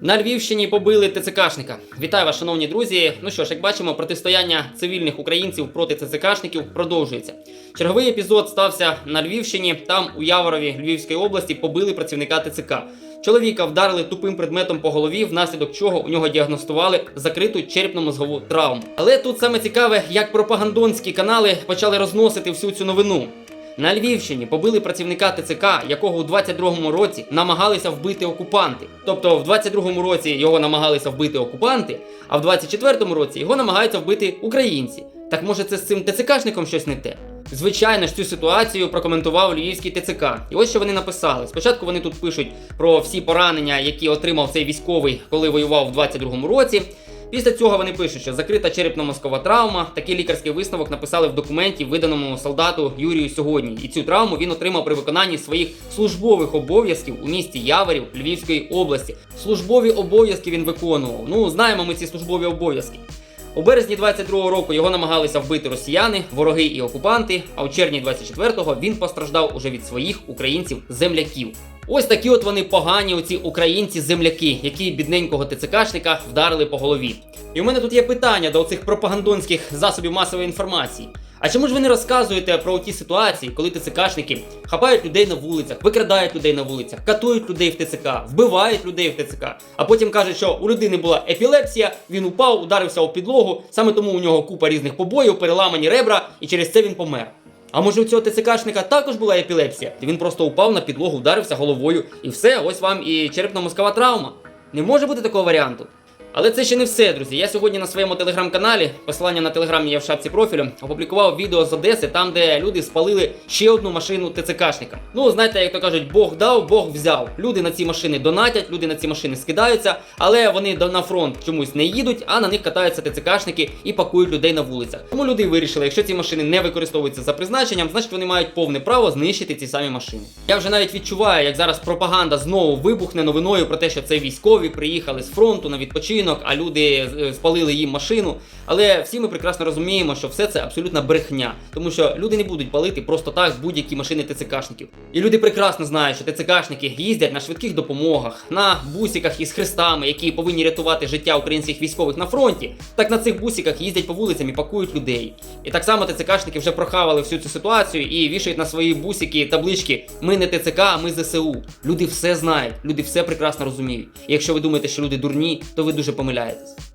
На Львівщині побили ТЦКшника. Вітаю вас, шановні друзі. Ну що ж, як бачимо, протистояння цивільних українців проти ТЦКшників продовжується. Черговий епізод стався на Львівщині. Там у Яворові Львівської області побили працівника ТЦК. Чоловіка вдарили тупим предметом по голові, внаслідок чого у нього діагностували закриту черепно-мозгову травму. Але тут саме цікаве, як пропагандонські канали почали розносити всю цю новину. На Львівщині побили працівника ТЦК, якого у 22-му році намагалися вбити окупанти. Тобто в 22-му році його намагалися вбити окупанти, а в 24-му році його намагаються вбити українці. Так може це з цим ТЦКшником щось не те? Звичайно ж, цю ситуацію прокоментував львівський ТЦК. І ось що вони написали. Спочатку вони тут пишуть про всі поранення, які отримав цей військовий, коли воював в 22-му році. Після цього вони пишуть, що закрита черепно-мозкова травма. Такий лікарський висновок написали в документі, виданому солдату Юрію сьогодні. І цю травму він отримав при виконанні своїх службових обов'язків у місті Яворів Львівської області. Службові обов'язки він виконував. Ну, знаємо ми ці службові обов'язки. У березні 22-го року його намагалися вбити росіяни, вороги і окупанти. А у червні 24-го він постраждав уже від своїх українців-земляків. Ось такі от вони погані, оці українці-земляки, які бідненького ТЦКшника вдарили по голові. І у мене тут є питання до цих пропагандонських засобів масової інформації. А чому ж ви не розказуєте про ті ситуації, коли ТЦКшники хапають людей на вулицях, викрадають людей на вулицях, катують людей в ТЦК, вбивають людей в ТЦК, а потім кажуть, що у людини була епілепсія, він упав, ударився у підлогу, саме тому у нього купа різних побоїв, переламані ребра, і через це він помер. А може у цього ТЦКшника також була епілепсія? Він просто упав на підлогу, вдарився головою, і все, ось вам і черепно-мозкова травма. Не може бути такого варіанту. Але це ще не все, друзі. Я сьогодні на своєму телеграм-каналі, посилання на телеграм є в шапці профілю, опублікував відео з Одеси, там, де люди спалили ще одну машину ТЦКшника. Ну, знаєте, як то кажуть, Бог дав, Бог взяв. Люди на ці машини донатять, люди на ці машини скидаються, але вони на фронт чомусь не їдуть, а на них катаються ТЦКшники і пакують людей на вулицях. Тому люди вирішили, якщо ці машини не використовуються за призначенням, значить вони мають повне право знищити ці самі машини. Я вже навіть відчуваю, як зараз пропаганда знову вибухне новиною про те, що це військові приїхали з фронту на відпочинок, а люди е, спалили їм машину. Але всі ми прекрасно розуміємо, що все це абсолютна брехня, тому що люди не будуть палити просто так будь-які машини ТЦКшників. І люди прекрасно знають, що ТЦКшники їздять на швидких допомогах, на бусиках із хрестами, які повинні рятувати життя українських військових на фронті. Так на цих бусиках їздять по вулицям і пакують людей. І так само ТЦКшники вже прохавали всю цю ситуацію і вішають на свої бусики таблички Ми не ТЦК, а ми ЗСУ. Люди все знають, люди все прекрасно розуміють. І якщо ви думаєте, що люди дурні, то ви дуже помиляєтесь.